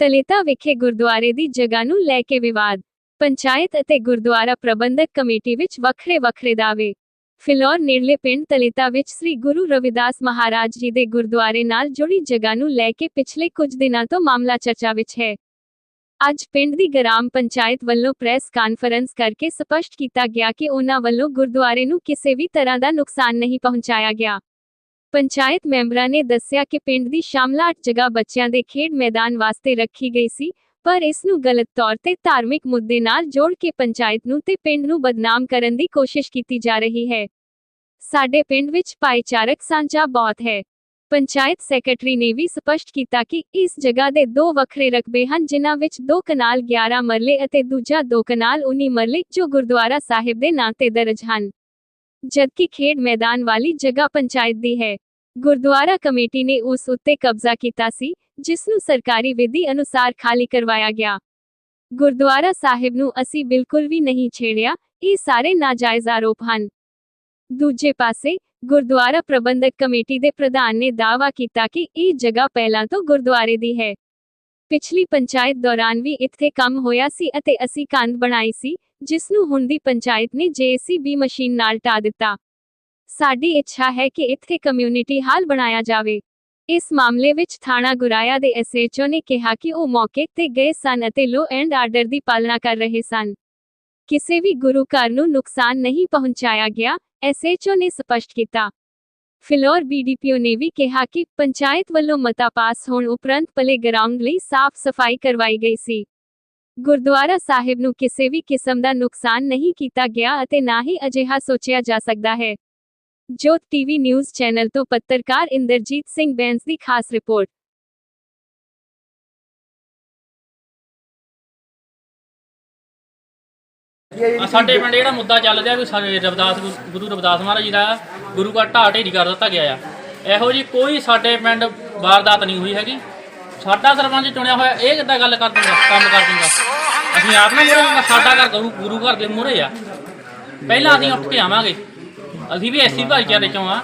ਤਲੇਤਾ ਵਿਖੇ ਗੁਰਦੁਆਰੇ ਦੀ ਜਗ੍ਹਾ ਨੂੰ ਲੈ ਕੇ ਵਿਵਾਦ, ਪੰਚਾਇਤ ਅਤੇ ਗੁਰਦੁਆਰਾ ਪ੍ਰਬੰਧਕ ਕਮੇਟੀ ਵਿੱਚ ਵੱਖਰੇ ਵੱਖਰੇ ਦਾਅਵੇ। ਫਿਲੌਰ ਨੇੜਲੇ ਪਿੰਡ ਤਲੇਤਾ ਵਿੱਚ ਸ੍ਰੀ ਗੁਰੂ ਰਵਿਦਾਸ ਮਹਾਰਾਜ ਜੀ ਦੇ ਗੁਰਦੁਆਰੇ ਨਾਲ ਜੁੜੀ ਜਗ੍ਹਾ ਨੂੰ ਲੈ ਕੇ ਪਿਛਲੇ ਕੁਝ ਦਿਨਾਂ ਤੋਂ ਮਾਮਲਾ ਚਰਚਾ ਵਿੱਚ ਹੈ। ਅੱਜ ਪਿੰਡ ਦੀ ਗ੍ਰਾਮ ਪੰਚਾਇਤ ਵੱਲੋਂ ਪ੍ਰੈਸ ਕਾਨਫਰੰਸ ਕਰਕੇ ਸਪਸ਼ਟ ਕੀਤਾ ਗਿਆ ਕਿ ਉਹਨਾਂ ਵੱਲੋਂ ਗੁਰਦੁਆਰੇ ਨੂੰ ਕਿਸੇ ਵੀ ਤਰ੍ਹਾਂ ਦਾ ਨੁਕਸਾਨ ਨਹੀਂ ਪਹੁੰਚਾਇਆ ਗਿਆ। ਪੰਚਾਇਤ ਮੈਂਬਰਾਂ ਨੇ ਦੱਸਿਆ ਕਿ ਪਿੰਡ ਦੀ ਸ਼ਾਮਲਾਟ ਜਗ੍ਹਾ ਬੱਚਿਆਂ ਦੇ ਖੇਡ ਮੈਦਾਨ ਵਾਸਤੇ ਰੱਖੀ ਗਈ ਸੀ, ਪਰ ਇਸ ਨੂੰ ਗਲਤ ਤੌਰ ਤੇ ਧਾਰਮਿਕ ਮੁੱਦੇ ਨਾਲ ਜੋੜ ਕੇ ਪੰਚਾਇਤ ਨੂੰ ਤੇ ਪਿੰਡ ਨੂੰ ਬਦਨਾਮ ਕਰਨ ਦੀ ਕੋਸ਼ਿਸ਼ ਕੀਤੀ ਜਾ ਰਹੀ ਹੈ। ਸਾਡੇ ਪਿੰਡ ਵਿੱਚ ਭਾਈਚਾਰਕ ਸਾਂਝਾ ਬਹੁਤ ਹੈ। ਪੰਚਾਇਤ ਸੈਕਟਰੀ ਨੇ ਵੀ ਸਪਸ਼ਟ ਕੀਤਾ ਕਿ ਇਸ ਜਗ੍ਹਾ ਦੇ ਦੋ ਵੱਖਰੇ ਰਕਬੇ ਹਨ, ਜਿਨ੍ਹਾਂ ਵਿੱਚ ਦੋ ਕਨਾਲ 11 ਮਰਲੇ ਅਤੇ ਦੂਜਾ ਦੋ ਕਨਾਲ 19 ਮਰਲੇ ਜੋ ਗੁਰਦੁਆਰਾ ਸਾਹਿਬ ਦੇ ਨਾਂ ਤੇ ਦਰਜ ਹਨ। ਜਦਕਿ ਖੇਡ ਮੈਦਾਨ ਵਾਲੀ ਜਗ੍ਹਾ ਪੰਚਾਇਤ ਦੀ ਹੈ। ਗੁਰਦੁਆਰਾ ਕਮੇਟੀ ਨੇ ਉਸ ਉੱਤੇ ਕਬਜ਼ਾ ਕੀਤਾ ਸੀ ਜਿਸ ਨੂੰ ਸਰਕਾਰੀ ਵਿਧੀ ਅਨੁਸਾਰ ਖਾਲੀ ਕਰਵਾਇਆ ਗਿਆ। ਗੁਰਦੁਆਰਾ ਸਾਹਿਬ ਨੂੰ ਅਸੀਂ ਬਿਲਕੁਲ ਵੀ ਨਹੀਂ ਛੇੜਿਆ, ਇਹ ਸਾਰੇ ਨਾਜਾਇਜ਼ ਆਰੋਪ ਹਨ। ਦੂਜੇ ਪਾਸੇ, ਗੁਰਦੁਆਰਾ ਪ੍ਰਬੰਧਕ ਕਮੇਟੀ ਦੇ ਪ੍ਰਧਾਨ ਨੇ ਦਾਅਵਾ ਕੀਤਾ ਕਿ ਇਹ ਜਗ੍ਹਾ ਪਹਿਲਾਂ ਤੋਂ ਗੁਰਦੁਆਰੇ ਦੀ ਹੈ। ਪਿਛਲੀ ਪੰਚਾਇਤ ਦੌਰਾਨ ਵੀ ਇੱਥੇ ਕੰਮ ਹੋਇਆ ਸੀ ਅਤੇ ਅਸੀਂ ਕੰਧ ਬਣਾਈ ਸੀ, ਜਿਸ ਨੂੰ ਹੁਣ ਦੀ ਪੰਚਾਇਤ ਨੇ ਜੇਸੀਬੀ ਮਸ਼ੀਨ ਨਾਲ ਢਾ ਦਿੱਤਾ। ਸਾਡੀ ਇੱਛਾ ਹੈ ਕਿ ਇੱਥੇ ਕਮਿਊਨਿਟੀ ਹਾਲ ਬਣਾਇਆ ਜਾਵੇ। ਇਸ ਮਾਮਲੇ ਵਿੱਚ ਥਾਣਾ ਗੁਰਾਇਆ ਦੇ ਐਸਐਚਓ ਨੇ ਕਿਹਾ ਕਿ ਉਹ ਮੌਕੇ ਤੇ ਗਏ ਸਨ ਅਤੇ ਲੋ ਐਂਡ ਆਰਡਰ ਦੀ ਪਾਲਣਾ ਕਰ ਰਹੇ ਸਨ। ਕਿਸੇ ਵੀ ਗੁਰੂ ਘਰ ਨੂੰ ਨੁਕਸਾਨ ਨਹੀਂ ਪਹੁੰਚਾਇਆ ਗਿਆ, ਐਸਐਚਓ ਨੇ ਸਪਸ਼ਟ ਕੀਤਾ। ਫਿਲੌਰ ਬੀਡੀਪੀਓ ਨੇ ਵੀ ਕਿਹਾ ਕਿ ਪੰਚਾਇਤ ਵੱਲੋਂ ਮਤਾ ਪਾਸ ਹੋਣ ਉਪਰੰਤ ਪਲੇ ਗਰਾਊਂਡ ਲਈ ਸਾਫ਼ ਸਫ਼ਾਈ ਕਰਵਾਈ ਗਈ ਸੀ। ਗੁਰਦੁਆਰਾ ਸਾਹਿਬ ਨੂੰ ਕਿਸੇ ਵੀ ਕਿਸਮ ਦਾ ਨੁਕਸਾਨ ਨਹੀਂ ਕੀਤਾ ਗਿਆ ਅਤੇ ਨਾ ਹੀ ਅਜਿਹਾ ਸੋਚਿਆ ਜਾ ਸਕਦਾ ਹੈ। ਜੋਤ ਟੀਵੀ ਨਿਊਜ਼ ਚੈਨਲ ਤੋਂ ਪੱਤਰਕਾਰ ਇੰਦਰਜੀਤ ਸਿੰਘ ਬੈਂਸ ਦੀ ਖਾਸ ਰਿਪੋਰਟ। ਆ ਸਾਡੇ ਪਿੰਡ ਜਿਹੜਾ ਮੁੱਦਾ ਚੱਲ ਰਿਹਾ ਵੀ ਸਾਡੇ ਰਵਿਦਾਸ ਗੁਰੂ- ਗੁਰੂ ਰਵਿਦਾਸ ਮਹਾਰਾਜ ਜੀ ਦਾ ਗੁਰੂ ਘਰ ਢਾਹ ਢੇਰੀ ਕਰ ਦਿੱਤਾ ਗਿਆ ਆ। ਇਹੋ ਜੀ ਕੋਈ ਸਾਡੇ ਪਿੰਡ ਵਾਰਦਾਤ ਨਹੀਂ ਹੋਈ ਹੈਗੀ। ਸਾਡਾ ਸਰਪੰਚ ਚੁਣਿਆ ਹੋਇਆ ਇਹ ਕਿੱਦਾਂ ਗੱਲ ਕਰ ਦੂੰਗਾ ਕੰਮ ਕਰ ਦੂੰਗਾ? ਅਸੀਂ ਆਪ ਨਾ ਮੁਰੇ ਸਾਡਾ ਘਰ ਗੁਰੂ ਗੁਰੂ ਘਰ ਦੇ ਮੂਹਰੇ ਆ। ਪਹਿਲਾਂ ਅਸੀਂ ਉੱਠ ਕੇ ਆਵਾਂਗੇ। ਅਸੀਂ ਵੀ ਐਸੀ ਭਾਈਚਾਰੇ ਚੋਂ ਆ।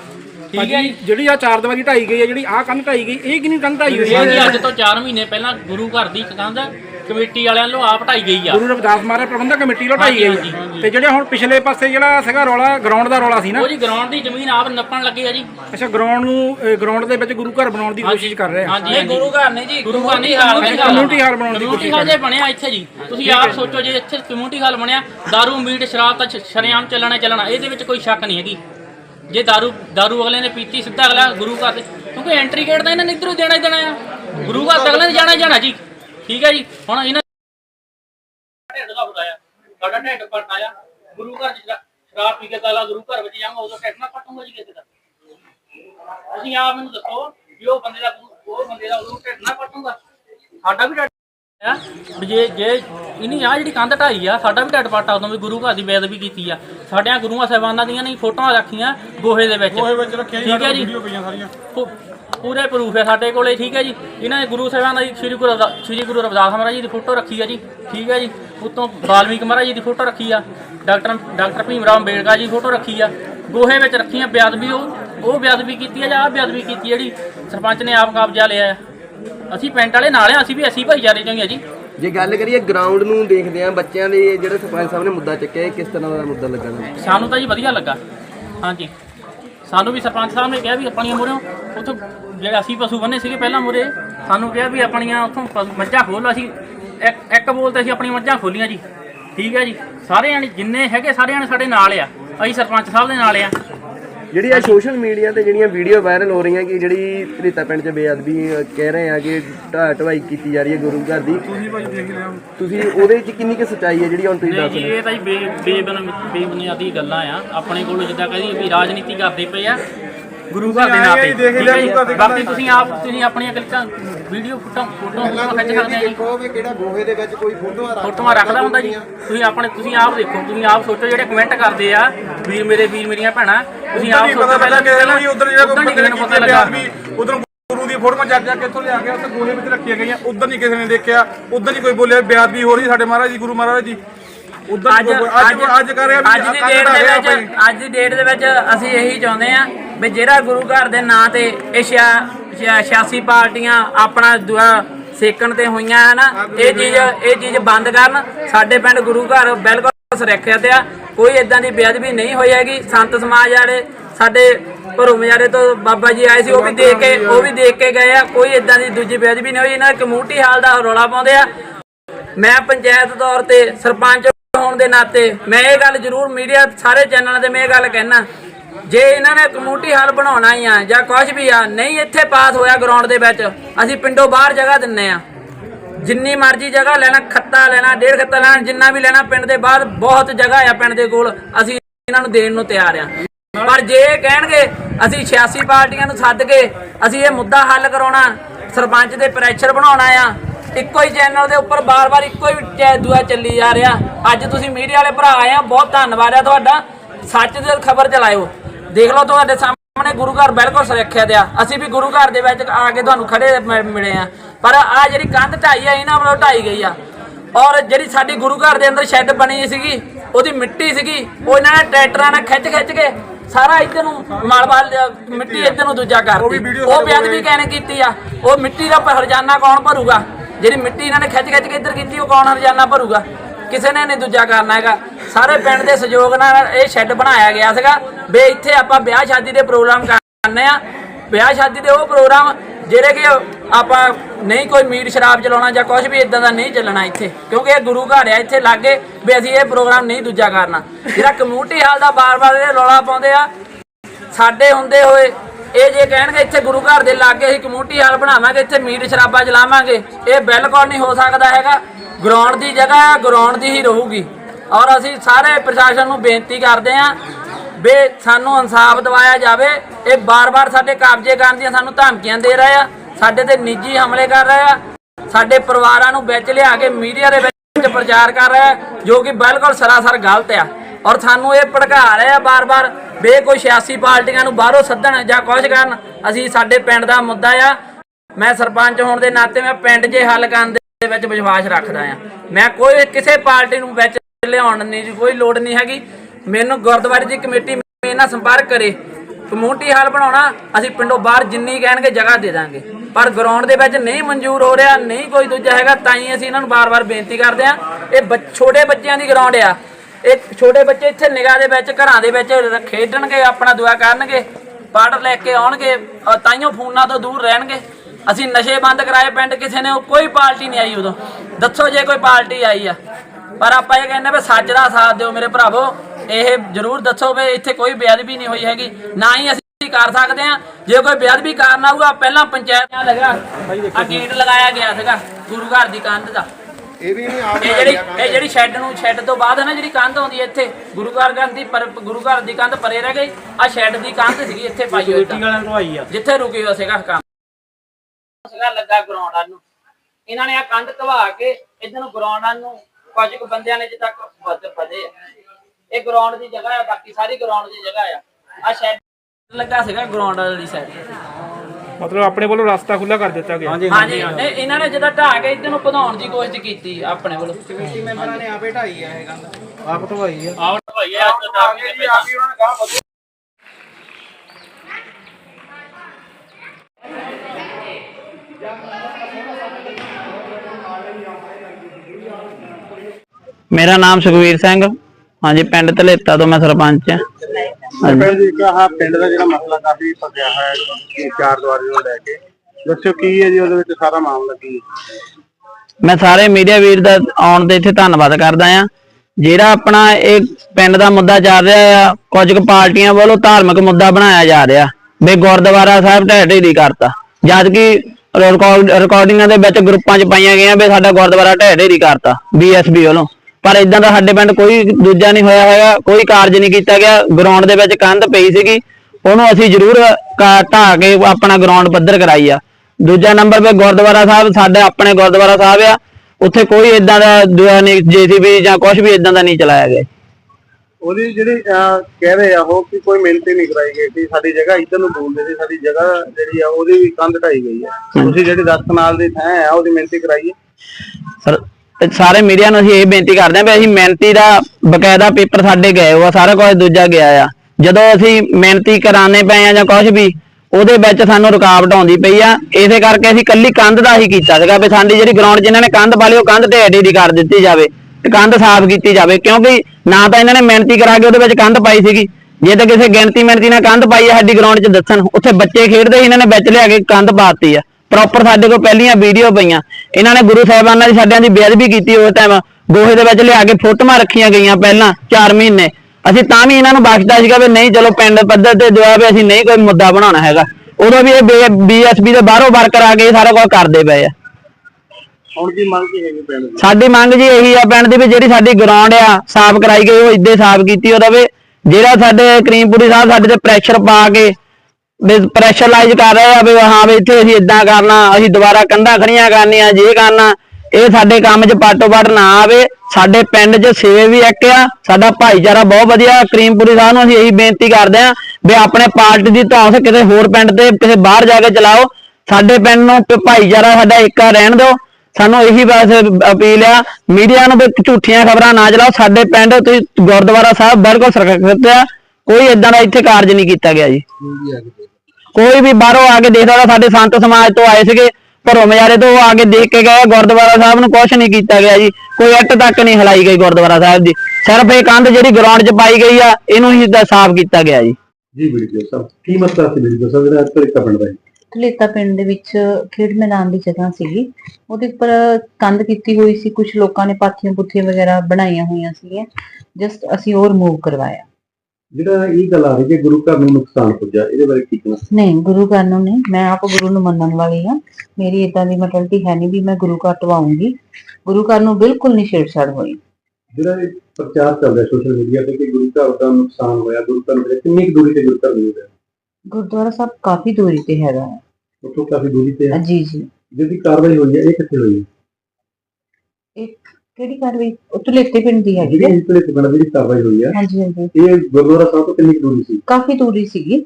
ਠੀਕ ਹੈ ਜੀ। ਜਿਹੜੀ ਆ ਚਾਰ ਦੀਵਾਰੀ ਢਾਈ ਗਈ ਹੈ ਜਿਹੜੀ ਆਹ ਕੰਧ ਢਾਈ ਗਈ ਇਹ ਕਿੰਨੀ ਕੰਧ ਢਾਈ ਹੋਈ ਹਾਂਜੀ ਹੈ ਅੱਜ ਤੋਂ 4 ਮਹੀਨੇ ਪਹਿਲਾਂ ਗੁਰੂ ਘਰ ਦੀ ਕੰਧ ਕਮੇਟੀ ਵਾਲਿਆਂ ਵੱਲੋਂ ਆਪ ਢਾਈ ਗਈ ਆ ਗੁਰੂ ਰਵਿਦਾਸ ਮਹਾਰਾਜ ਪ੍ਰਬੰਧਕ ਕਮੇਟੀ ਲੋ ਢਾਈ ਹਾਂਜੀ, ਗਈ ਹਾਂਜੀ, ਹੈ। ਹਾਂਜੀ। ਤੇ ਜਿਹੜੇ ਹੁਣ ਪਿਛਲੇ ਪਾਸੇ ਜਿਹੜਾ ਸੀਗਾ ਰੌਲਾ ਗਰਾਊਂਡ ਦਾ ਰੌਲਾ ਸੀ ਨਾ ਉਹ ਜੀ ਗਰਾਊਂਡ ਦੀ ਜ਼ਮੀਨ ਆਪ ਨੱਪਣ ਲੱਗੇ ਆ ਜੀ ਅੱਛਾ ਗਰਾਊਂਡ ਨੂੰ ਗਰਾਊਂਡ ਦੇ ਵਿੱਚ ਗੁਰੂ ਘਰ ਬਣਾਉਣ ਦੀ ਕੋਸ਼ਿਸ਼ ਕਰ ਰਹੇ ਆ ਹਾਂਜੀ ਇਹ ਗੁਰੂ ਘਰ ਨਹੀਂ ਜੀ ਗੁਰੂ ਘਰ ਨਹੀਂ ਹਾਲ ਕਮਿਊਨਿਟੀ ਹਾਲ ਬਣਾਉਣ ਦੀ ਕਮਿਊਨਿਟੀ ਕੋਸ਼ਿਸ਼ ਹਾਲ ਜੇ ਬਣਿਆ ਇੱਥੇ ਜੀ ਤੁਸੀਂ ਆਪ ਸੋਚੋ ਜੇ ਇੱਥੇ ਕਮਿਊਨਿਟੀ ਹਾਲ ਬਣਿਆ दारू ਮੀਟ ਸ਼ਰਾਬ ਤਾਂ ਸ਼- ਸ਼ਰੇਆਮ ਚੱਲਣਾ ਹੀ ਚੱਲਣਾ ਇਹਦੇ ਵਿੱਚ ਕੋਈ ਸ਼ੱਕ ਨਹੀਂ ਹੈਗੀ ਜੇ दारू दारू ਅਗਲੇ ਨੇ ਪੀਤੀ ਸਿੱਧਾ ਅਗਲਾ ਗੁਰੂ ਘਰ ਦੇ ਕਿਉਂਕਿ ਐਂਟਰੀ ਗੇਟ ਤਾਂ ਇਹਨਾਂ ਨੇ ਇੱਧਰੋਂ ਦੇਣਾ ਹੀ ਦੇਣਾ ਆ ਗੁਰੂ ਘਰ ਤਾਂ ਅਗਲੇ ਨੇ ਜਾਣਾ ਹੀ ਜਾਣਾ ਜੀ ਠੀਕ ਹੈ ਜੀ? ਹੁਣ ਇਹਨਾਂ ਢਿੱਡ ਦਾ ਬੁਲਾਇਆ ਸਾਡਾ ਢਿੱਡ ਪੱਟ ਆਇਆ ਗੁਰੂ ਘਰ ਚ ਸ਼ਰਾਬ ਪੀ ਕੇ ਕਾਲਾ ਗੁਰੂ ਘਰ ਵਿੱਚ ਜਾਵਾਂਗਾ ਉਦੋਂ ਢਿੱਡ ਨਾ ਪੱਟੂਗਾ ਜੀ ਕਿਸੇ ਦਾ। ਤੁਸੀਂ ਆਪ ਮੈਨੂੰ ਦੱਸੋ ਵੀ ਉਹ ਬੰਦੇ ਦਾ ਉਹ ਬੰਦੇ ਦਾ ਉਦੋਂ ਢਿੱਡ ਨਾ ਪੱਟੂਗਾ ਸਾਡਾ ਵੀ ਢਿੱਡ ਆ ਜੇ ਜੇ ਇਹਨੀ ਆ ਜਿਹੜੀ ਕੰਧ ਢਾਈ ਆ ਸਾਡਾ ਵੀ ਢਿੱਡ ਪਾਟਾ ਉਦੋਂ ਵੀ ਗੁਰੂ ਘਰ ਦੀ ਬੇਅਦਬੀ ਕੀਤੀ ਆ। ਸਾਡਿਆਂ ਗੁਰੂਆਂ ਸਾਹਿਬਾਨਾਂ ਦੀਆਂ ਨਹੀਂ ਫੋਟੋਆਂ ਰੱਖੀਆਂ ਗੋਹੇ ਦੇ ਵਿੱਚ। ਗੋਹੇ ਵਿੱਚ ਰੱਖੀਆਂ ਠੀਕ ਹੈ ਜੀ ਵੀਡੀਓ ਪਈਆਂ ਸਾਰੀਆਂ। ਪੂਰੇ ਪ੍ਰੂਫ ਹੈ ਸਾਡੇ ਕੋਲੇ ਠੀਕ ਹੈ ਜੀ। ਇਹਨਾਂ ਨੇ ਗੁਰੂ ਸਾਹਿਬਾਨਾਂ ਦੀ ਸ੍ਰੀ ਗੁਰੂ ਸ੍ਰੀ ਗੁਰੂ ਰਵਿਦਾਸ ਮਹਾਰਾਜ ਜੀ ਦੀ ਫੋਟੋ ਰੱਖੀ ਆ ਜੀ ਠੀਕ ਹੈ ਜੀ। ਉਤੋਂ ਬਾਲਮੀਕ ਮਹਾਰਾਜ ਜੀ ਦੀ ਫੋਟੋ ਰੱਖੀ ਆ। Doctor doctor Bhim Rao Ambedkar ji photo ਰੱਖੀ ਆ। ਗੋਹੇ ਵਿੱਚ ਰੱਖੀਆਂ ਬੇਅਦਬੀ ਉਹ ਉਹ ਬੇਅਦਬੀ ਕੀਤੀ ਆ ਜਾਂ ਆ ਬੇਅਦਬੀ ਕੀਤੀ ਜਿਹੜੀ ਸਰਪੰਚ ਨੇ ਆਪ ਕਬਜ਼ਾ ਲਿਆ ਆ। ਅਸੀਂ ਪਿੰਡ ਵਾਲੇ ਨਾਲ ਆ ਅਸੀਂ ਵੀ ਅਸੀਂ ਭਾਈਚਾਰੇ ਚੋਂ ਹੀ ਆ ਜੀ। ਜੇ ਗੱਲ ਕਰੀਏ ਗਰਾਊਂਡ ਨੂੰ ਦੇਖਦੇ ਆ ਬੱਚਿਆਂ ਦੇ ਜਿਹੜੇ ਸਰਪੰਚ ਸਾਹਿਬ ਨੇ ਮੁੱਦਾ ਚੱਕਿਆ ਇਹ ਕਿਸ ਤਰ੍ਹਾਂ ਦਾ ਮੁੱਦਾ ਲੱਗਾ ਤੁਹਾਨੂੰ? ਸਾਨੂੰ ਤਾਂ ਜੀ ਵਧੀਆ ਲੱਗਾ। ਹਾਂਜੀ। ਸਾਨੂੰ ਵੀ ਸਰਪੰਚ ਸਾਹਿਬ ਨੇ ਕਿਹਾ ਵੀ ਆਪਣੀਆਂ ਮੂਹਰੋਂ ਉੱਥੋਂ ਜਿਹੜੇ ਅਸੀਂ ਪਸ਼ੂ ਬੰਨੇ ਸੀਗੇ ਪਹਿਲਾਂ ਮੂਹਰੇ ਸਾਨੂੰ ਕਿਹਾ ਵੀ ਆਪਣੀਆਂ ਉੱਥੋਂ ਪ- ਮੱਝਾਂ ਖੋਲ ਅਸੀਂ ਇੱਕ ਇੱਕ ਬੋਲ ਤੇ ਅਸੀਂ ਆਪਣੀਆਂ ਮੱਝਾਂ ਖੋਲੀਆਂ ਜੀ। ਠੀਕ ਹੈ ਜੀ। ਸਾਰੇ ਜਾਣੇ ਜਿੰਨੇ ਹੈਗੇ ਸਾਰੇ ਜਾਣੇ ਸਾਡੇ ਨਾਲ ਆ। ਅਸੀਂ ਸਰਪੰਚ ਸਾਹਿਬ ਦੇ ਨਾਲ ਆ। ਜਿਹੜੀ ਆ ਸੋਸ਼ਲ ਮੀਡੀਆ ਤੇ ਜਿਹੜੀਆਂ ਵੀਡੀਓ ਵਾਇਰਲ ਹੋ ਰਹੀਆਂ ਕਿ ਜਿਹੜੀ ਧਰੀਤਾ ਪਿੰਡ 'ਚ ਬੇਅਦਬੀ ਅ, ਕਹਿ ਰਹੇ ਆ ਕਿ ਢਾਹ ਢਵਾਈ ਕੀਤੀ ਜਾ ਰਹੀ ਹੈ ਗੁਰੂ ਘਰ ਦੀ। ਤੁਸੀਂ ਭਾਈ ਦੇਖ ਰਹੇ ਹੋ। ਤੁਸੀਂ ਉਹਦੇ 'ਚ ਕਿੰਨੀ ਕੁ ਸੱਚਾਈ ਹੈ ਜਿਹੜੀ ਹੁਣ ਤੁਸੀਂ ਨਹੀਂ ਦੱਸ ਜੀ ਰਹੇ ਹੋ? ਇਹ ਤਾਂ ਜੀ ਬੇ ਬੇਬਨ ਬੇਬੁਨਿਆਦੀ ਗੱਲਾਂ ਆ। ਆਪਣੇ ਕੋਲ ਜਿੱਦਾਂ ਕਹਦੀ ਵੀ ਰਾਜਨੀਤੀ ਕਰਦੇ ਪਏ ਆ। ਗੁਰੂ ਘਰ ਦੇ ਨਾਂ ਤੇ ਠੀਕ ਹੈ ਜੀ? ਬਾਕੀ ਤੁਸੀਂ ਆਪ ਤੁਸੀਂ ਆਪਣੀਆਂ ਕਲਿੱਕਾਂ ਵੀਡੀਓ ਫੋਟੋ ਫੋਟੋ ਫੋਟੋ ਖਿੱਚ ਸਕਦੇ ਆ ਜੀ। ਦੇਖੋ ਵੀ ਕਿਹੜਾ ਗੋਹੇ ਦੇ ਵਿੱਚ ਕੋਈ ਫੋਟੋਆਂ ਰੱਖ ਫੋਟੋਆਂ ਰੱਖਦਾ ਹੁੰਦਾ ਜੀ। ਤੁਸੀਂ ਆਪਣੇ ਤੁਸੀਂ ਆਪ ਦੇਖੋ ਤੁਸੀਂ ਆਪ ਸੋਚੋ ਜਿਹੜੇ ਕਮੈਂਟ ਕਰਦੇ ਆ। ਵੀਰ ਮੇਰੇ ਵੀਰ ਮੇਰੀਆਂ ਭੈਣਾਂ ਤੁਸੀਂ ਆਪ ਨਹੀਂ ਸੋਚੋ ਪਤਾ ਪਹਿਲਾਂ ਕਿਸੇ ਨੂੰ ਵੀ ਉਧਰ ਜਿਹੜਾ ਕੋਈ ਬੰਦੇ ਨੇ ਪਤਾ ਲੱਗਾ। ਆਦਮੀ ਉਧਰ ਗੁਰੂ ਦੀ ਫੋਟੋਆਂ ਚੱਕ ਚੱਕ ਕੇ ਇੱਥੋਂ ਲਿਆ ਗਿਆ ਉੱਥੇ ਗੋਹੇ ਵਿੱਚ ਰੱਖੀਆਂ ਗਈਆਂ ਉਧਰ ਨਹੀਂ ਕਿਸੇ ਨੇ ਦੇਖਿਆ ਉਧਰ ਨਹੀਂ ਕੋਈ ਬੋਲਿਆ ਬੇਅਦਬੀ ਹੋ ਰਹੀ ਸਾਡੇ ਮਹਾਰਾਜ ਜੀ ਗੁਰੂ ਮਹਾਰਾਜ ਜੀ। ਉਧਰ ਅੱਜ ਅੱਜ ਅੱਜ ਕਰ ਰਿਹਾ ਅੱਜ ਦੀ ਡੇਟ ਦੇ ਵਿੱਚ ਅੱਜ ਦੀ ਡੇਟ ਦੇ ਵਿੱਚ ਅਸੀਂ ਇਹੀ ਚਾਹੁੰਦੇ ਆ ਵੀ ਜਿਹੜਾ ਗੁਰੂ ਘਰ ਦੇ ਨਾਂ ਤੇ ਇਹ 86 ਪਾਰਟੀਆਂ ਆਪਣਾ ਦੁਆ ਸੇਕਣ ਤੇ ਹੋਈਆਂ ਹਨ ਇਹ ਚੀਜ਼ ਇਹ ਚੀਜ਼ ਬੰਦ ਕਰਨ। ਸਾਡੇ ਪਿੰਡ ਗੁਰੂ ਘਰ ਬਿਲਕੁਲ ਸੁਰੱਖਿਅਤ ਆ। ਕੋਈ ਇਦਾਂ ਦੀ ਬੇਅਦਬੀ ਨਹੀਂ ਹੋਈ ਹੈਗੀ। ਸੰਤ ਸਮਾਜ ਵਾਲੇ ਸਾਡੇ ਘਰੋਂ ਮਜਾਰੇ ਤੋਂ ਬਾਬਾ ਜੀ ਆਏ ਸੀ ਉਹ ਵੀ ਦੇਖ ਕੇ ਉਹ ਵੀ ਦੇਖ ਕੇ ਗਏ ਆ। ਕੋਈ ਇਦਾਂ ਦੀ ਦੂਜੀ ਬੇਅਦਬੀ ਨਹੀਂ ਹੋਈ। ਇਹਨਾਂ ਦੇ ਕਮਿਊਨਿਟੀ ਹਾਲ ਦਾ ਰੌਲਾ ਪਾਉਂਦੇ ਆ। ਮੈਂ ਪੰਚਾਇਤ ਤੌਰ ਤੇ ਸਰਪੰਚ ਹੋਣ ਦੇ ਨਾਤੇ ਮੈਂ ਇਹ ਗੱਲ ਜ਼ਰੂਰ ਮੀਡੀਆ ਸਾਰੇ ਚੈਨਲਾਂ ਤੇ ਮੈਂ ਇਹ ਗੱਲ ਕਹਿਣਾ ਜੇ ਇਹਨਾਂ ਨੇ ਕਮਿਊਨਿਟੀ ਹਾਲ ਬਣਾਉਣਾ ਹੀ ਆ ਜਾਂ ਕੁਝ ਵੀ ਆ ਨਹੀਂ ਇੱਥੇ ਪਾਸ ਹੋਇਆ ਗਰਾਊਂਡ ਦੇ ਵਿੱਚ ਅਸੀਂ ਪਿੰਡੋਂ ਬਾਹਰ ਜਗ੍ਹਾ ਦਿੰਨੇ ਆ। ਜਿੰਨੀ ਮਰਜ਼ੀ ਜਗ੍ਹਾ ਲੈਣਾ, ਖੱਤਾ ਲੈਣਾ, ਡੇਢ ਖੱਤਾ ਲੈਣਾ, ਜਿੰਨਾ ਵੀ ਲੈਣਾ ਪਿੰਡ ਦੇ ਬਾਹਰ ਬਹੁਤ ਜਗ੍ਹਾ ਆ ਪਿੰਡ ਦੇ ਕੋਲ, ਅਸੀਂ ਇਹਨਾਂ ਨੂੰ ਦੇਣ ਨੂੰ ਤਿਆਰ ਆ। ਪਰ ਜੇ ਇਹ ਕਹਿਣਗੇ, ਅਸੀਂ 86 ਪਾਰਟੀਆਂ ਨੂੰ ਸੱਦ ਕੇ ਅਸੀਂ ਇਹ ਮੁੱਦਾ ਹੱਲ ਕਰਾਉਣਾ, ਸਰਪੰਚ ਦੇ ਪ੍ਰੈਸ਼ਰ ਬਣਾਉਣਾ ਆ, ਇੱਕੋ ਹੀ ਚੈਨਲ ਦੇ ਉੱਪਰ ਬਾਰ-ਬਾਰ ਇੱਕੋ ਹੀ ਚੈ- ਦੁਆ ਚੱਲੀ ਜਾ ਰਿਹਾ। ਅੱਜ ਤੁਸੀਂ ਮੀਡੀਆ ਵਾਲੇ ਭਰਾ ਆਏ ਆ, ਬਹੁਤ ਧੰਨਵਾਦ ਆ ਤੁਹਾਡਾ। ਸੱਚ ਦੀ ਖਬਰ ਚਲਾਇਓ। ਦੇਖ ਲਓ ਤੁਹਾਡੇ ਸਾਹਮਣੇ ਗੁਰੂ ਘਰ ਬਿਲਕੁਲ ਸੁਰੱਖਿਅਤ ਆ। ਅਸੀਂ ਵੀ ਗੁਰੂ ਘਰ ਦੇ ਵਿੱਚ ਆ ਕੇ ਤੁਹਾਨੂੰ ਖੜੇ ਮਿਲੇ ਆ। ਪਰ ਆ ਜਿਹੜੀ ਕੰਧ ਢਾਈ ਆ ਇਹਨਾਂ ਵੱਲੋਂ ਢਾਈ ਗਈ ਆ। ਔਰ ਜਿਹੜੀ ਸਾਡੀ ਗੁਰੂ ਘਰ ਦੇ ਅੰਦਰ ਸ਼ੈੱਡ ਬਣੀ ਸੀਗੀ ਉਹਦੀ ਮਿੱਟੀ ਸੀਗੀ ਉਹ ਇਹਨਾਂ ਨੇ ਟਰੈਕਟਰਾਂ ਨਾਲ ਖਿੱਚ ਖਿੱਚ ਕੇ ਸਾਰਾ ਇੱਧਰ ਨੂੰ ਲਿਆ- ਮਿੱਟੀ ਇੱਧਰ ਨੂੰ ਦੂਜਾ ਕਰਤੀ ਉਹ ਬੇਅਦਬੀ ਕਹਿਣੇ ਕੀਤੀ ਆ? ਉਹ ਮਿੱਟੀ ਦਾ ਹਰਜਾਨਾ ਕੌਣ ਭਰੂਗਾ? ਜਿਹੜੀ ਮਿੱਟੀ ਇਹਨਾਂ ਨੇ ਖਿੱਚ ਖਿੱਚ ਕੇ ਇੱਧਰ ਕੀਤੀ ਉਹ ਕੌਣ ਹਰਜਾਨਾ ਭਰੂਗਾ? ਕਿਸੇ ਨੇ ਨਹੀਂ ਦੂਜਾ ਕਰਨਾ ਹੈਗਾ। ਸਾਰੇ ਪਿੰਡ ਦੇ ਸਹਿਯੋਗ ਨਾਲ ਇਹ ਸ਼ੈੱਡ ਬਣਾਇਆ ਗਿਆ ਸੀਗਾ। ਵੀ ਇੱਥੇ ਆਪਾਂ ਵਿਆਹ ਸ਼ਾਦੀ ਦੇ ਪ੍ਰੋਗਰਾਮ ਕਰਨੇ ਆ। ਵਿਆਹ ਸ਼ਾਦੀ ਦੇ ਉਹ ਪ੍ਰੋਗਰਾਮ ਜਿਹੜੇ ਕਿ ਆਪਾਂ ਨਹੀਂ ਕੋਈ ਮੀਟ ਸ਼ਰਾਬ ਚਲਾਉਣਾ ਜਾਂ ਕੁਝ ਵੀ ਇਦਾਂ ਦਾ ਨਹੀਂ ਚੱਲਣਾ ਇੱਥੇ, ਕਿਉਂਕਿ ਇਹ ਗੁਰੂ ਘਰ ਆ, ਇੱਥੇ ਲਾਗੇ ਵੀ ਅਸੀਂ ਇਹ ਪ੍ਰੋਗਰਾਮ ਨਹੀਂ ਦੂਜਾ ਕਰਨਾ। ਜਿਹੜਾ ਕਮਿਊਨਿਟੀ ਹਾਲ ਦਾ ਬਾਰ-ਬਾਰ ਇਹ ਰੌਲਾ ਪਾਉਂਦੇ ਆ, ਸਾਡੇ ਹੁੰਦੇ ਹੋਏ, ਇਹ ਜੇ ਕਹਿਣਗੇ ਇੱਥੇ ਗੁਰੂ ਘਰ ਦੇ ਲਾਗੇ ਅਸੀਂ ਕਮਿਊਨਿਟੀ ਹਾਲ ਬਣਾਵਾਂਗੇ, ਇੱਥੇ ਮੀਟ ਸ਼ਰਾਬਾ ਚਲਾਵਾਂਗੇ, ਇਹ ਬਿਲਕੁਲ ਨਹੀਂ ਹੋ ਸਕਦਾ ਹੈਗਾ। ਗਰਾਊਂਡ ਦੀ ਜਗ੍ਹਾ ਆ ਗਰਾਊਂਡ ਦੀ ਹੀ ਰਹੂਗੀ। ਔਰ ਅਸੀਂ ਸਾਰੇ ਪ੍ਰਸ਼ਾਸਨ ਨੂੰ ਬੇਨਤੀ ਕਰਦੇ ਆਂ ਵੀ ਸਾਨੂੰ ਇਨਸਾਫ ਦਿਵਾਇਆ ਜਾਵੇ, ਇਹ ਬਾਰ-ਬਾਰ ਸਾਡੇ ਕਬਜ਼ੇ ਕਰਨ ਦੀਆਂ ਸਾਨੂੰ ਧਮਕੀਆਂ ਦੇ ਰਹੇ ਆ, ਸਾਡੇ ਤੇ ਨਿੱਜੀ ਹਮਲੇ ਕਰ ਰਹੇ ਆ, ਸਾਡੇ ਪਰਿਵਾਰਾਂ ਨੂੰ ਵਿੱਚ ਲਿਆ ਕੇ ਮੀਡੀਆ ਦੇ ਵਿੱਚ ਪ੍ਰਚਾਰ ਕਰ ਰਿਹਾ ਜੋ ਕਿ ਬਿਲਕੁਲ ਸਰਾਸਰ ਗਲਤ ਆ। ਔਰ ਸਾਨੂੰ ਇਹ ਭੜਕਾ ਰਹੇ ਆ ਬਾਰ-ਬਾਰ ਬੇ ਕੋਈ ਸਿਆਸੀ ਪਾਰਟੀਆਂ ਨੂੰ ਬਾਹਰੋਂ ਸੱਦਣ ਜਾਂ ਕੁਝ ਕਰਨ, ਅਸੀਂ ਸਾਡੇ ਪਿੰਡ ਦਾ ਮੁੱਦਾ ਆ। ਮੈਂ ਸਰਪੰਚ ਹੋਣ ਦੇ ਨਾਤੇ ਮੈਂ ਪਿੰਡ 'ਚ ਹੱਲ ਕਰਨ ਦੇ ਵਿੱਚ ਵਿਸ਼ਵਾਸ ਰੱਖਦਾ ਆ। ਮੈਂ ਕੋਈ ਕਿਸੇ ਪਾਰਟੀ ਨੂੰ ਵਿੱਚ ਲਿਆਉਣ ਨਹੀਂ ਦੀ ਕੋਈ ਲੋੜ ਨਹੀਂ ਹੈਗੀ। ਮੈਨੂੰ ਗੁਰਦੁਆਰੇ ਦੀ ਕਮੇਟੀ ਮੇਰੇ ਨਾਲ ਸੰਪਰਕ ਕਰੇ ਕਮਿਊਨਿਟੀ ਹਾਲ ਬਣਾਉਣਾ ਅਸੀਂ ਪਿੰਡੋਂ ਬਾਹਰ ਜਿੰਨੀ ਕਹਿਣਗੇ ਜਗ੍ਹਾ ਦੇ ਦਾਂਗੇ। ਪਰ ਗਰਾਊਂਡ ਦੇ ਵਿੱਚ ਨਹੀਂ ਮਨਜ਼ੂਰ ਹੋ ਰਿਹਾ ਨਹੀਂ ਕੋਈ ਦੂਜਾ ਹੈਗਾ ਤਾਂ ਹੀ ਅਸੀਂ ਇਹਨਾਂ ਨੂੰ ਬਾਰ-ਬਾਰ ਬੇਨਤੀ ਕਰਦੇ ਆ ਇਹ ਬੱਚ- ਛੋਟੇ ਬੱਚਿਆਂ ਦੀ ਗਰਾਊਂਡ ਆ। ਇਹ ਛੋਟੇ ਬੱਚੇ ਇੱਥੇ ਨਿਗਾਹ ਦੇ ਵਿੱਚ ਘਰਾਂ ਦੇ ਵਿੱਚ ਖੇਡਣਗੇ ਆਪਣਾ ਦੁਆ ਕਰਨਗੇ ਪਾਰਟ ਲੈ ਕੇ ਆਉਣਗੇ ਅ, ਤਾਈਓ ਫੋਨਾਂ ਤੋਂ ਦੂਰ ਰਹਿਣਗੇ। ਅਸੀਂ ਨਸ਼ੇ ਬੰਦ ਕਰਾਏ ਪਿੰਡ ਕਿਸੇ ਨੇ ਕੋਈ ਪਾਰਟੀ ਨਹੀਂ ਆਈ ਉਦੋਂ। ਦੱਸੋ ਜੇ ਕੋਈ ਪਾਰਟੀ ਆਈ ਆ। ਪਰ ਆਪਾਂ ਇਹ ਕਹਿੰਦੇ ਵੀ ਸੱਚ ਦਾ ਸਾਥ ਦਿਓ ਮੇਰੇ ਭਰਾਵੋ। ਇਹ ਜਰੂਰ ਦੱਸੋ ਵੀ ਇੱਥੇ ਕੋਈ ਬੇਅਦਬੀ ਨਹੀਂ ਹੋਈ ਹੈਗੀ ਨਾ ਹੀ ਅਸੀਂ ਕਰ ਸਕਦੇ ਆ ਜੇ ਕੋਈ ਬੇਅਦਬੀ ਕਾਰਨ ਆਊਗਾ ਪਹਿਲਾਂ ਪੰਚਾਇਤ ਨਾਲ ਲਗਾ ਆ ਗੇਟ ਲਗਾਇਆ ਗਿਆ ਸੀਗਾ ਗੁਰੂ ਘਰ ਦੀ ਕੰਧ ਦਾ। ਇਹ ਵੀ ਨਹੀਂ ਆਪ ਇਹ ਜਿਹੜੀ ਇਹ ਜਿਹੜੀ ਸ਼ੈੱਡ ਨੂੰ ਸ਼ੈੱਡ ਤੋਂ ਬਾਅਦ ਹੈ ਨਾ ਜਿਹੜੀ ਕੰਧ ਆਉਂਦੀ ਹੈ ਇੱਥੇ ਗੁਰੂ ਘਰ ਕੰਧ ਦੀ ਪਰ ਗੁਰੂ ਘਰ ਦੀ ਕੰਧ ਪਰੇ ਰਹਿ ਗਈ। ਆ ਸ਼ੈੱਡ ਦੀ ਕੰਧ ਸੀਗੀ ਇੱਥੇ ਪਾਈ ਹੋਈ ਤਾਂ ਵਾਲਿਆਂ ਨੂੰ ਆਈ ਆ। ਜਿੱਥੇ ਰੁਕੇ ਹੋਏ ਸੀਗਾ ਕੰਮ। ਸੀਗਾ ਲੱਗਾ ਗਰਾਊਂਡ ਨੂੰ। ਇਹਨਾਂ ਨੇ ਆ ਕੰਧ ਘਵਾ ਕੇ ਇਧਰ ਨੂੰ ਗਰਾਊਂਡ ਨੂੰ ਕੁਝ ਕੁ ਬੰਦਿਆਂ ਨੇ ਜਿੱਦਾਂ ਵੱਧ ਵਧੇ ਆ। ਇਹ ਗਰਾਊਂਡ ਦੀ ਜਗ੍ਹਾ ਆ ਬਾਕੀ ਸਾਰੀ ਗਰਾਊਂਡ ਦੀ ਜਗ੍ਹਾ ਆ। ਆ ਸ਼ੈੱਡ ਲੱਗਾ ਸੀਗਾ ਗਰਾਊਂਡ ਵਾਲੀ ਸਾਈਡ ਮਤਲਬ ਆਪਣੇ ਵੱਲੋਂ ਰਸਤਾ ਖੁੱਲਾ ਕਰ ਦਿੱਤਾ ਗਿਆ। ਹਾਂਜੀ ਨਹੀਂ ਇਹਨਾਂ ਨੇ ਜਿੱਦਾਂ ਢਾਹ ਕੇ ਇਧਰ ਨੂੰ ਵਧਾਉਣ ਦੀ ਕੋਸ਼ਿਸ਼ ਕੀਤੀ ਆਪਣੇ ਵੱਲੋਂ। ਕਮੇਟੀ ਮੈਂਬਰਾਂ ਨੇ ਆਪੇ ਢਾਈ ਆ ਇਹ ਗੱਲ। ਆਪ ਧਵਾਈ ਆ। ਆਉਟ ਭਾਈ ਅੱਜ ਤਾਂ ਆਪ ਹੀ ਉਹਨਾਂ ਨੇ ਵਧੂ ਮੇਰਾ ਨਾਮ ਸੁਖਵੀਰ ਸਿੰਘ। ਹਾਂਜੀ ਪਿੰਡ ਧਲੇਤਾ ਤੋਂ ਮੈਂ ਸਰਪੰਚ ਹਾਂ। ਪਿੰਡ ਜੀ ਕਹਾ ਪਿੰਡ ਦਾ ਜਿਹੜਾ ਮਸਲਾ ਕਾਫੀ ਫਸਿਆ ਹੋਇਆ ਹੈ ਚਾਰ ਦੁਆਰੀ ਨੂੰ ਲੈ ਕੇ। ਦੱਸਿਓ ਕੀ ਹੈ ਜੀ ਉਹਦੇ ਵਿੱਚ ਸਾਰਾ ਮਾਮਲਾ ਕੀ ਹੈ? ਮੈਂ ਸਾਰੇ ਮੀਡੀਆ ਵੀਰ ਦਾ ਆਉਣ ਤੇ ਇੱਥੇ ਧੰਨਵਾਦ ਕਰਦਾ ਆ ਜਿਹੜਾ ਆਪਣਾ ਇਹ ਪਿੰਡ ਦਾ ਮੁੱਦਾ ਚੱਲ ਰਿਹਾ ਆ ਕੁਝ ਕੁ ਪਾਰਟੀਆਂ ਵੱਲੋਂ ਧਾਰਮਿਕ ਮੁੱਦਾ ਬਣਾਇਆ ਜਾ ਰਿਹਾ। ਵੀ ਗੁਰਦੁਆਰਾ ਸਾਹਿਬ ਢਹਿ ਢੇਰੀ ਕਰਤਾ। ਜਦ ਕਿ ਰਿਕਾਰਡ- ਰਿਕਾਰਡਿੰਗਾਂ ਦੇ ਵਿੱਚ ਗਰੁੱਪਾਂ 'ਚ ਪਾਈਆਂ ਗਈਆਂ ਵੀ ਸਾਡਾ ਗੁਰਦੁਆਰਾ ਢਹਿ ਢੇਰੀ ਕਰਤਾ ਬੀਐਸਬੀ ਵੱਲੋਂ। ਪਰ ਇਦਾਂ ਦਾ ਸਾਡੇ ਪਿੰਡ ਕੋਈ ਦੂਜਾ ਨਹੀਂ ਹੋਇਆ ਹੈਗਾ ਕੋਈ ਕਾਰਜ ਨਹੀਂ ਕੀਤਾ ਗਿਆ। ਗਰਾਊਂਡ ਦੇ ਵਿੱਚ ਕੰਧ ਪਈ ਸੀਗੀ। ਉਹਨੂੰ ਅਸੀਂ ਜ਼ਰੂਰ ਢਾਹ ਕੇ ਆਪਣਾ ਗਰਾਊਂਡ ਪੱਧਰ ਕਰਾਈ ਆ। ਦੂਜਾ ਨੰਬਰ 'ਤੇ ਗੁਰਦੁਆਰਾ ਸਾਹਿਬ ਸਾਡੇ ਆਪਣੇ ਗੁਰਦੁਆਰਾ ਸਾਹਿਬ ਆ। ਉੱਥੇ ਕੋਈ ਇਦਾਂ ਦਾ ਜੀਸੀਬੀ ਜਾਂ ਕੁਝ ਵੀ ਇਦਾਂ ਦਾ ਨਹੀਂ ਚਲਾਇਆ ਗਿਆ। ਉਹਦੀ ਜਿਹੜੀ ਕਹਿ ਰਹੇ ਆ ਉਹ ਕਿ ਕੋਈ ਮਿਹਨਤ ਨਹੀਂ ਕਰਾਈ ਗਈ ਸੀ। ਸਾਡੀ ਜਗ੍ਹਾ ਇੱਧਰ ਨੂੰ ਬੋਲਦੇ ਸੀ ਸਾਡੀ ਜਗ੍ਹਾ ਜਿਹੜੀ ਆ ਉਹਦੀ ਵੀ ਕੰਧ ਢਾਈ ਗਈ ਹੈ ਤੁਸੀਂ ਜਿਹੜੀ 10 ਕਨਾਲ ਦੀ ਥਾਂ ਆ ਉਹਦੀ ਮਿਹਨਤ ਕਰਾਈ ਹੈ ਸਰ ਸਾਰੇ ਮੀਡੀਆ ਨੂੰ ਅਸੀਂ ਇਹ ਬੇਨਤੀ ਕਰਦੇ ਹਾਂ ਵੀ ਅਸੀਂ ਮਿਹਨਤੀ ਦਾ ਬਕਾਇਦਾ ਪੇਪਰ ਸਾਡੇ ਗਏ ਉਹ ਸਾਰਾ ਕੁਝ ਦੂਜਾ ਗਿਆ ਆ। ਜਦੋਂ ਅਸੀਂ ਮਿਹਨਤੀ ਕਰਾਣੇ ਪਏ ਆ ਜਾਂ ਕੁਝ ਵੀ, ਉਹਦੇ ਵਿੱਚ ਸਾਨੂੰ ਰੁਕਾਵਟ ਆਉਂਦੀ ਪਈ ਆ। ਇਸੇ ਕਰਕੇ ਅਸੀਂ ਕੱਲੀ ਕੰਧ ਦਾ ਹੀ ਕੀਤਾ ਸੀਗਾ ਵੀ ਸਾਡੀ ਜਿਹੜੀ ਗਰਾਊਂਡ ਜਿਨ੍ਹਾਂ ਨੇ ਕੰਧ ਪਾ ਲਈ ਉਹ ਕੰਧ ਤੇ ਐਡੀ ਦੀ ਕਰ ਦਿੱਤੀ ਜਾਵੇ ਤੇ ਕੰਧ ਸਾਫ਼ ਕੀਤੀ ਜਾਵੇ। ਕਿਉਂਕਿ ਨਾ ਤਾਂ ਇਹਨਾਂ ਨੇ ਮਿਹਨਤੀ ਕਰਾ ਕੇ ਉਹਦੇ ਵਿੱਚ ਕੰਧ ਪਾਈ ਸੀਗੀ। ਜੇ ਤਾਂ ਕਿਸੇ ਗਿਣਤੀ ਮਿਹਨਤੀ ਨਾਲ ਕੰਧ ਪਾਈ ਆ, ਸਾਡੀ ਗਰਾਊਂਡ 'ਚ ਦੱਸਣ, ਉੱਥੇ ਬੱਚੇ ਖੇਡਦੇ ਸੀ, ਇਹਨਾਂ ਨੇ ਵਿੱਚ ਲਿਆ ਕੇ ਕੰਧ ਪਾਤੀ ਆ। ਪ੍ਰੋਪਰ ਸਾਡੇ ਕੋਲ ਪਹਿਲੀਆਂ ਵੀਡੀਓ ਪਈਆਂ। ਇਹਨਾਂ ਨੇ ਗੁਰੂ ਸਾਹਿਬਾਨਾਂ ਦੀ ਸਾਡਿਆਂ ਦੀ ਬੇਅਦਬੀ ਕੀਤੀ ਉਸ ਟਾਈਮ ਗੋਹੇ ਦੇ ਵਿੱਚ ਲਿਆ ਕੇ ਫੋਟੋਆਂ ਰੱਖੀਆਂ ਗਈਆਂ ਪਹਿਲਾਂ 4 ਮਹੀਨੇ। ਅਸੀਂ ਤਾਂ ਵੀ ਇਹਨਾਂ ਨੂੰ ਬਖਸ਼ਦਾ ਸੀਗਾ ਵੀ ਨਹੀਂ ਚਲੋ ਪਿੰਡ ਪੱਧਰ ਤੇ ਜਵਾਬ ਹੈ ਅਸੀਂ ਨਹੀਂ ਕੋਈ ਮੁੱਦਾ ਬਣਾਉਣਾ ਹੈਗਾ। ਉਦੋਂ ਵੀ ਇਹ ਬੀਐਸਪੀ ਦੇ ਬਾਹਰੋਂ ਵਰਕਰ ਆ ਕੇ ਸਾਰਾ ਕੁਝ ਕਰਦੇ ਪਏ ਆ। ਹੁਣ ਕੀ ਮੰਗ ਕੀ ਹੈਗੀ ਪਿੰਡ ਦੀ? ਸਾਡੀ ਮੰਗ ਜੀ ਇਹੀ ਆ ਪਿੰਡ ਦੀ ਵੀ ਜਿਹੜੀ ਸਾਡੀ ਗਰਾਊਂਡ ਆ ਸਾਫ਼ ਕਰਾਈ ਗਈ ਉਹ ਇੱਦੇ ਸਾਫ਼ ਕੀਤੀ ਉਹ ਰਵੇ ਜਿਹੜਾ ਸਾਡੇ ਕਰੀਮਪੁਰੀ ਸਾਹਿਬ ਸਾਡੇ ਤੇ ਪ੍ਰੈਸ਼ਰ ਪਾ ਕੇ ਵੀ ਪ੍ਰੈਸ਼ਰਾਈਜ਼ ਕਰ ਰਹੇ ਆ ਵੀ ਹਾਂ ਵੀ ਇੱਥੇ ਅਸੀਂ ਇਦਾਂ ਕਰਨਾ, ਅਸੀਂ ਦੁਬਾਰਾ ਕੰਧਾਂ ਖੜੀਆਂ ਕਰਨੀਆਂ, ਜੇ ਕਰਨਾ, ਇਹ ਸਾਡੇ ਕੰਮ 'ਚ ਪਾਟੋ ਪਾਟ ਨਾ ਆਵੇ। ਸਾਡੇ ਪਿੰਡ 'ਚ ਸੇਵੇ ਵੀ ਇੱਕ ਆ, ਸਾਡਾ ਭਾਈਚਾਰਾ ਬਹੁਤ ਵਧੀਆ ਕਰੀਮਪੁਰੀ ਸਾਹਿਬ ਨੂੰ ਅਸੀਂ ਇਹੀ ਬੇਨਤੀ ਕਰਦੇ ਆ ਵੀ ਆਪਣੇ ਪਾਰਟੀ ਦੀ ਧੌਂਸ ਕਿਸੇ ਹੋਰ ਪਿੰਡ ਤੇ, ਕਿਸੇ ਬਾਹਰ ਜਾ ਕੇ ਚਲਾਓ। ਸਾਡੇ ਪਿੰਡ ਨੂੰ ਭਾਈਚਾਰਾ ਸਾਡਾ ਇੱਕਾ ਰਹਿਣ ਦਿਓ। ਸਾਨੂੰ ਇਹੀ ਬਸ ਅਪੀਲ ਆ, ਮੀਡੀਆ ਨੂੰ ਵੀ ਝੂਠੀਆਂ ਖਬਰਾਂ ਨਾ ਚਲਾਓ। ਸਾਡੇ ਪਿੰਡ, ਤੁਸੀਂ ਗੁਰਦੁਆਰਾ ਸਾਹਿਬ ਬਿਲਕੁਲ ਸੁਰੱਖਿਅਤ ਆ। ਕੋਈ ਇਦਾਂ ਦਾ ਇੱਥੇ ਕਾਰਜ ਨਹੀਂ ਕੀਤਾ ਗਿਆ ਜੀ। ਕੋਈ ਵੀ ਬਾਹਰੋਂ ਆ ਕੇ ਦੇਖਦਾ ਤਾਂ ਸਾਡੇ ਸੰਤ ਸਮਾਜ ਤੋਂ ਆਏ ਸੀਗੇ ਘਰੋਂ ਮਜਾਰੇ ਤੋਂ ਆ ਕੇ ਦੇਖ ਕੇ ਗਏ ਗੁਰਦੁਆਰਾ ਸਾਹਿਬ ਨੂੰ ਕੁਝ ਨਹੀਂ ਕੀਤਾ ਗਿਆ ਜੀ ਕੋਈ ਇੱਟ ਤੱਕ ਨਹੀਂ ਹਿਲਾਈ ਗਈ ਗੁਰਦੁਆਰਾ ਸਾਹਿਬ ਦੀ। ਸਿਰਫ ਇਹ ਕੰਧ ਜਿਹੜੀ ਗਰਾਊਂਡ 'ਚ ਪਾਈ ਗਈ ਆ ਇਹਨੂੰ ਹੀ ਤਾਂ ਸਾਫ਼ ਕੀਤਾ ਗਿਆ ਜੀ। ਜੀ ਵੀਡੀਓ ਸਾਹਿਬ ਕੀ ਮਸਲਾ ਸੀ ਵੀਡੀਓ ਸਾਹਿਬ ਜਿਹੜਾ ਤਰੀਕਾ ਪਿੰਡ ਦਾ ਹੈ? ਧਲੇਤਾ ਪਿੰਡ ਦੇ ਵਿੱਚ ਖੇਡ ਮੈਦਾਨ ਦੀ ਜਗ੍ਹਾ ਸੀਗੀ। ਉਹਦੇ ਉੱਪਰ ਕੰਧ ਕੀਤੀ ਹੋਈ ਸੀ ਕੁਝ ਲੋਕਾਂ ਨੇ ਪਾਥੀਆਂ ਪੁੱਥੀਆਂ ਵਗੈਰਾ ਬਣਾਈਆਂ ਹੋਈਆਂ ਸੀਗੀਆਂ ਜਸਟ ਅਸੀਂ ਉਹ ਰਿਮੂਵ ਕਰਵਾਇਆ। ਜਿਹੜਾ ਇਹ ਗੱਲ ਆ ਰਹੀ ਕਿ ਗੁਰੂ ਘਰ ਨੂੰ ਨੁਕਸਾਨ ਪੁੱਜਾ ਇਹਦੇ ਬਾਰੇ ਕੀ ਕਹਿਣਾ? ਨਹੀਂ ਗੁਰੂ ਘਰ ਨੂੰ ਨਹੀਂ ਮੈਂ ਆਪ ਗੁਰੂ ਨੂੰ ਮੰਨਣ ਵਾਲੀ ਹਾਂ। ਮੇਰੀ ਇਦਾਂ ਦੀ ਮੈਂਟੈਲਿਟੀ ਹੈ ਨਹੀਂ ਵੀ ਮੈਂ ਗੁਰੂ ਘਰ ਟਵਾਉਂਗੀ ਗੁਰੂ ਘਰ ਨੂੰ ਬਿਲਕੁਲ ਨਹੀਂ ਛੇੜਛਾੜ ਹੋਈ। ਜਿਹੜਾ ਇਹ ਪ੍ਰਚਾਰ ਚੱਲ ਰਿਹਾ ਸੋਸ਼ਲ ਮੀਡੀਆ ਤੇ ਕਿ ਗੁਰੂ ਘਰ ਦਾ ਨੁਕਸਾਨ ਹੋਇਆ ਗੁਰੂ ਘਰ ਦੇ ਕਿੰਨੀ ਕੁ ਦੂਰੀ ਤੇ ਗੁਰੂ ਘਰ ਹੋਇਆ? ਗੁਰਦੁਆਰਾ ਸਾਹਿਬ ਕਾਫੀ ਦੂਰੀ ਤੇ ਹੈਗਾ ਉੱਥੋਂ ਕਾਫੀ ਦੂਰੀ ਤੇ ਹੈ। ਜੀ ਜੀ। ਜਿਹਦੀ ਕਾਰਵਾਈ ਹੋਈ ਹੈ ਇਹ ਕਿੱਥੇ ਹੋਈ ਹੈ? ਕਿਹੜੀ ਕਾਰਵਾਈ ਉਹ ਧਲੇਤੇ ਪਿੰਡ ਦੀ ਹੈਗੀ ਜਿਹੜੀ ਹੈ ਇਸ ਵੇਲੇ ਪਿੰਡ ਦੀ ਕਾਰਵਾਈ ਹੋਈ ਹੈ ਹਾਂਜੀ ਹਾਂਜੀ। ਇਹ ਗੁਰਦੁਆਰਾ ਸਾਹਿਬ ਤੋਂ ਕਿੰਨੀ ਕੁ ਦੂਰੀ ਸੀ? ਕਾਫੀ ਦੂਰੀ ਸੀਗੀ।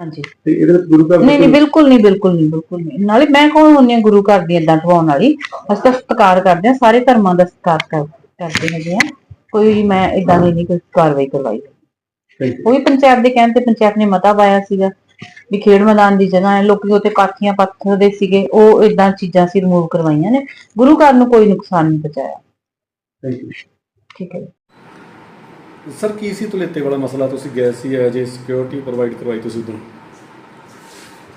ਹਾਂਜੀ। ਤੇ ਇਹਦੇ ਵਿੱਚ ਗੁਰੂ ਘਰ ਨਹੀਂ ਨਹੀਂ ਬਿਲਕੁਲ ਨਹੀਂ ਬਿਲਕੁਲ ਨਹੀਂ ਬਿਲਕੁਲ ਨਹੀਂ। ਨਾਲੇ ਮੈਂ ਕੌਣ ਹੁੰਨੀ ਆ ਗੁਰੂ ਘਰ ਦੀ ਏਦਾਂ ਢਵਾਉਣ ਵਾਲੀ? ਅਸੀਂ ਤਾਂ ਸਤਿਕਾਰ ਕਰਦੇ ਆ ਸਾਰੇ ਧਰਮਾਂ ਦਾ ਸਤਿਕਾਰ ਕਰ- ਕਰਦੇ ਹੈਗੇ ਆ ਕੋਈ ਮੈਂ ਏਦਾਂ ਦੀ ਨਹੀਂ ਕੋਈ ਕਾਰਵਾਈ ਕਰਵਾਈ। Thank you. ਕੋਈ ਪੰਚਾਇਤ ਦੇ ਕਹਿਣ ਤੇ ਪੰਚਾਇਤ ਨੇ ਮਤਾ ਪਾਇਆ ਸੀਗਾ ਵੀ ਖੇਡ ਮੈਦਾਨ ਦੀ ਜਗ੍ਹਾ ਹੈ। ਲੋਕੀ ਉੱਤੇ ਪਾਥੀਆਂ ਪੱਥਰ ਦੇ ਸੀਗੇ। ਉਹ ਏਦਾਂ ਚੀਜ਼ਾਂ ਸੀ ਰਿਮੂਵ ਕਰਵਾਈਆਂ ਨੇ। ਗੁਰੂ ਘਰ ਨੂੰ ਕੋਈ ਨੁਕਸਾਨ ਨਹੀਂ ਪਹੁੰਚਾਇਆ। Thank you. ਠੀਕ ਹੈ ਸਰ ਕੀ ਸੀ ਤੁਲੇਤੇ ਵਾਲਾ ਮਸਲਾ? ਤੁਸੀਂ ਗਏ ਸੀ ਐਜ ਸਿਕਿਉਰਿਟੀ ਪ੍ਰੋਵਾਈਡ ਕਰਵਾਈ ਤੁਸੀਂ ਉਦੋਂ?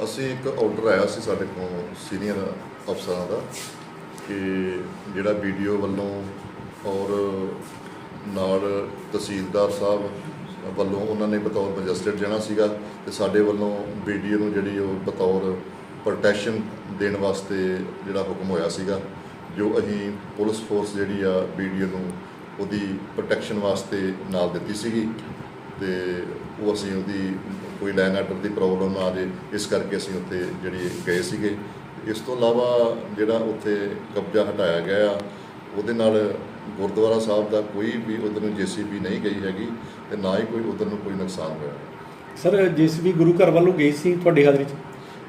ਅਸੀਂ ਇੱਕ ਆਰਡਰ ਆਇਆ ਸੀ ਸਾਡੇ ਕੋਲ ਸੀਨੀਅਰ ਅਫਸਰਾਂ ਦਾ ਕਿ ਜਿਹੜਾ ਵੀਡੀਓ ਵੱਲੋਂ ਔਰ ਨਾਲ ਤਹਿਸੀਲਦਾਰ ਸਾਹਿਬ ਵੱਲੋਂ ਉਹਨਾਂ ਨੇ ਬਤੌਰ ਮੈਜਿਸਟਰੇਟ ਜਾਣਾ ਸੀਗਾ ਤੇ ਸਾਡੇ ਵੱਲੋਂ ਵੀਡੀਓ ਨੂੰ ਜਿਹੜੀ ਉਹ ਬਤੌਰ ਪ੍ਰੋਟੈਕਸ਼ਨ ਦੇਣ ਵਾਸਤੇ ਜਿਹੜਾ ਹੁਕਮ ਹੋਇਆ ਸੀਗਾ। ਜੋ ਅਸੀਂ ਪੁਲਿਸ ਫੋਰਸ ਜਿਹੜੀ ਆ ਵੀਡੀਓ ਨੂੰ ਉਹਦੀ ਪ੍ਰੋਟੈਕਸ਼ਨ ਵਾਸਤੇ ਨਾਲ ਦਿੱਤੀ ਸੀਗੀ ਤੇ ਉਹ ਅਸੀਂ ਉਹਦੀ ਕੋਈ ਲਾਈਨ ਆਰਡਰ ਦੀ ਪ੍ਰੋਬਲਮ ਆ ਜੇ, ਇਸ ਕਰਕੇ ਅਸੀਂ ਉੱਥੇ ਜਿਹੜੀ ਗਏ ਸੀਗੇ। ਇਸ ਤੋਂ ਇਲਾਵਾ ਜਿਹੜਾ ਉੱਥੇ ਕਬਜ਼ਾ ਹਟਾਇਆ ਗਿਆ ਆ, ਉਹਦੇ ਨਾਲ ਗੁਰਦੁਆਰਾ ਸਾਹਿਬ ਦਾ ਕੋਈ ਵੀ ਉਧਰ ਨੂੰ ਜੀਸੀਬੀ ਨਹੀਂ ਗਈ ਹੈਗੀ ਤੇ ਨਾ ਹੀ ਕੋਈ ਉਧਰ ਨੂੰ ਕੋਈ ਨੁਕਸਾਨ ਹੋਇਆ। ਸਰ ਜਿਸ ਵੀ ਗੁਰੂ ਘਰ ਵੱਲੋਂ ਗਈ ਸੀ ਤੁਹਾਡੇ ਹਾਜ਼ਰੀ ਵਿੱਚ?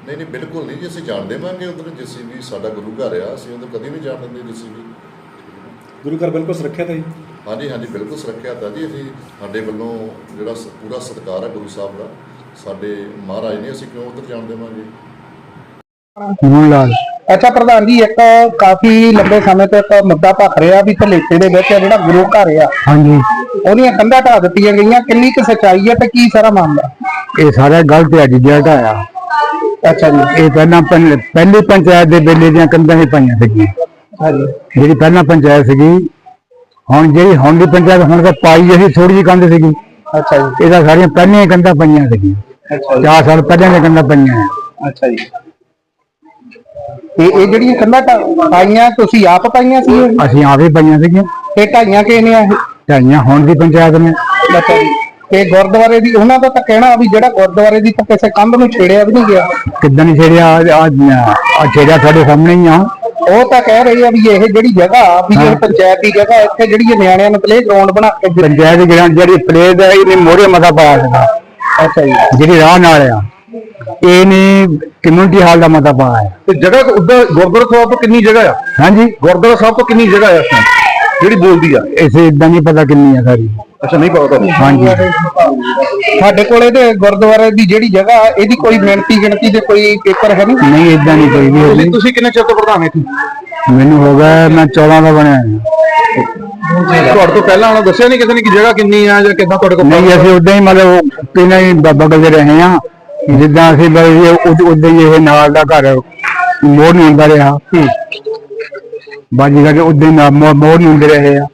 ਨਹੀਂ ਨਹੀਂ ਬਿਲਕੁਲ ਨਹੀਂ ਜੀ ਅਸੀਂ ਜਾਣ ਦੇਵਾਂਗੇ ਉਧਰ ਜੀਸੀਬੀ ਸਾਡਾ ਗੁਰੂ ਘਰ ਆ ਅਸੀਂ ਉਧਰ ਕਦੀ ਨਹੀਂ ਜਾਣ ਦਿੰਦੇ ਜੀਸੀਬੀ ਗੁਰੂ ਘਰ ਬਿਲਕੁਲ ਸੁਰੱਖਿਅਤ ਹੈ ਜੀ। ਹਾਂਜੀ ਹਾਂਜੀ ਬਿਲਕੁਲ ਸੁਰੱਖਿਆ ਤਾਂ ਜੀ ਅਸੀਂ ਸਾਡੇ ਵੱਲੋਂ ਜਿਹੜਾ ਪੂਰਾ ਸਤਿਕਾਰ ਹੈ ਗੁਰੂ ਸਾਹਿਬ ਦਾ। ਸਾਡੇ ਮਹਾਰਾਜ ਨੇ ਅਸੀਂ ਕਿਉਂ ਉਧਰ ਜਾਣ ਦੇਵਾਂਗੇ? ਅੱਛਾ ਪ੍ਰਧਾਨ ਜੀ ਇੱਕ ਕਾਫੀ ਲੰਬੇ ਸਮੇਂ ਤੋਂ ਇੱਕ ਮੁੱਦਾ ਭਖ ਰਿਹਾ ਵੀ ਧਲੇਤੇ ਦੇ ਵਿੱਚ ਜਿਹੜਾ ਗੁਰੂ ਘਰ ਆ। ਹਾਂਜੀ। ਉਹਦੀਆਂ ਕੰਧਾਂ ਢਾ ਦਿੱਤੀਆਂ ਗਈਆਂ ਕਿੰਨੀ ਕੁ ਸੱਚਾਈ ਹੈ ਤੇ ਕੀ ਸਾਰਾ ਮਾਮਲਾ? ਇਹ ਸਾਰਾ ਗਲਤ ਹੈ ਜੀ ਜਿਹੜਾ ਆਇਆ ਅੱਛਾ ਜੀ ਇਹ ਪਹਿਲਾਂ ਪਹਿ- ਪਹਿਲੀ ਪੰਚਾਇਤ ਦੇ ਵੇਲੇ ਦੀਆਂ ਕੰਧਾਂ ਹੀ ਪਾਈਆਂ ਸੀਗੀਆਂ ਹਾਂਜੀ। ਜਿਹੜੀ ਪਹਿਲਾਂ ਪੰਚਾਇਤ ਸੀਗੀ ਹੁਣ ਜਿਹੜੀ ਹੁਣ ਦੀ ਪੰਚਾਇਤ ਹੁਣ ਤਾਂ ਪਾਈ ਅਸੀਂ ਥੋੜੀ ਜਿਹੀ ਕੰਧ ਸੀਗੀ। ਅੱਛਾ ਜੀ। ਇਹਦਾ ਸਾਰੀਆਂ ਪਹਿਲੀਆਂ ਹੀ ਕੰਧਾਂ ਪਈਆਂ ਸੀਗੀਆਂ। ਅੱਛਾ ਜੀ। ਚਾਰ ਸਾਲ ਪਹਿਲਾਂ ਦੀਆਂ ਕੰਧਾਂ ਪਈਆਂ। ਆ। ਅੱਛਾ ਜੀ। ਤੇ ਇਹ ਜਿਹੜੀਆਂ ਕੰਧਾਂ ਢਾ- ਪਾਈਆਂ ਤੁਸੀਂ ਆਪ ਪਾਈਆਂ ਸੀ? ਇਹ? ਅਸੀਂ ਆਪੇ ਪਈਆਂ ਸੀਗੀਆਂ। ਇਹ ਢਾਈਆਂ ਕਿਸ ਨੇ ਇਹ ਢਾਈਆਂ ਹੁਣ ਦੀ ਪੰਚਾਇਤ ਨੇ। ਅੱਛਾ ਜੀ। ਤੇ ਗੁਰਦੁਆਰੇ ਦੀ ਉਹਨਾਂ ਦਾ ਤਾਂ ਕਹਿਣਾ ਵੀ ਜਿਹੜਾ ਗੁਰਦੁਆਰੇ ਦੀ ਤਾਂ ਕਿਸੇ ਕੰਧ ਨੂੰ ਛੇੜਿਆ ਵੀ ਨਹੀਂ ਗਿਆ। ਕਿੱਦਾਂ ਨਹੀਂ ਛੇੜਿਆ? ਆ ਛੇੜਿਆ ਤੁਹਾਡੇ ਸਾਹਮਣੇ ਹੀ ਆ। ਉਹ ਤਾਂ ਕਹਿ ਰਹੇ ਆ ਵੀ ਇਹ ਜਿਹੜੀ ਜਗ੍ਹਾ ਵੀ ਇਹ ਪੰਚਾਇਤ ਦੀ ਜਗ੍ਹਾ ਇੱਥੇ ਜਿਹੜੀ ਨਿਆਣਿਆਂ ਨੂੰ ਪਲੇ ਗਰਾਊਂਡ ਬਣਾ ਕੇ ਦਿੱਤੀ। ਪੰਚਾਇਤ ਦੀ ਗ੍ਰਾਂਟ ਜਿਹੜੀ ਪਲੇਟ ਹੈ ਇਹਨੇ ਮੋਰੇ ਮਤਾ ਪਾਇਆ ਸੀਗਾ ਅੱਛਾ ਜੀ। ਜਿਹੜੀ ਰਾਹ ਨਾਲ ਆ ਇਹਨੇ ਕਮਿਊਨਿਟੀ ਹਾਲ ਦਾ ਮਤਾ ਪਾਇਆ ਹੈ ਤੇ ਜਗ੍ਹਾ ਉੱਧਰ ਗੁਰਦੁਆਰਾ ਸਾਹਿਬ ਤੋਂ ਕਿੰਨੀ ਜਗ੍ਹਾ ਆ? ਹਾਂਜੀ। ਗੁਰਦੁਆਰਾ ਸਾਹਿਬ ਤੋਂ ਕਿੰਨੀ ਜਗ੍ਹਾ ਆ ਜਿਹੜੀ ਬੋਲਦੀ ਆ। ਇਸੇ ਇਦਾਂ ਨਹੀਂ ਪਤਾ ਕਿੰਨੀ ਆ ਸਾਰੀ। ਅੱਛਾ ਨਹੀਂ ਪਤਾ ਤੁਹਾਨੂੰ। ਹਾਂਜੀ। ਸਾਡੇ ਕੋਲ ਇਹਦੇ ਗੁਰਦੁਆਰੇ ਦੀ ਜਿਹੜੀ ਜਗ੍ਹਾ ਇਹਦੀ ਕੋਈ ਮਿਣਤੀ ਗਿਣਤੀ ਦੇ ਕੋਈ ਪੇਪਰ ਹੈ ਨਹੀਂ ਨਹੀਂ ਇਦਾਂ ਨਹੀਂ ਕੋਈ ਵੀ ਹੋਈ ਤੁਸੀਂ ਕਿੰਨੇ ਚਿਰ ਤੋਂ ਪ੍ਰਧਾਨ ਇੱਥੇ? ਮੈਨੂੰ ਹੋ ਗਿਆ ਮੈਂ 14 ਦਾ ਬਣਿਆ ਹਾਂ। ਤੁਹਾਡੇ ਤੋਂ ਪਹਿਲਾਂ ਉਹਨੇ ਦੱਸਿਆ ਨਹੀਂ ਕਿਸੇ ਨੇ ਕਿ ਜਗ੍ਹਾ ਕਿੰਨੀ ਆ ਜਾਂ ਕਿੱਦਾਂ ਤੁਹਾਡੇ ਕੋਲ ਨਹੀਂ ਅਸੀਂ ਉਦਾਂ ਹੀ ਮਤਲਬ ਪਹਿਲਾਂ ਹੀ ਬ- ਬਗਲ ਦੇ ਰਹੇ ਹਾਂ। ਜਿੱਦਾਂ ਅਸੀਂ ਬਈ ਉਦਾਂ ਹੀ ਇਹ ਨਾਲ ਦਾ ਘਰ ਮੋੜ ਨਹੀਂ ਹੁੰਦਾ ਰਿਹਾ। ਬਾਜੀ ਕਰਕੇ ਉਦਾਂ ਨਾ- ਮੋੜ ਨਹੀਂ ਹੁੰਦੇ ਰਹੇ ਆ।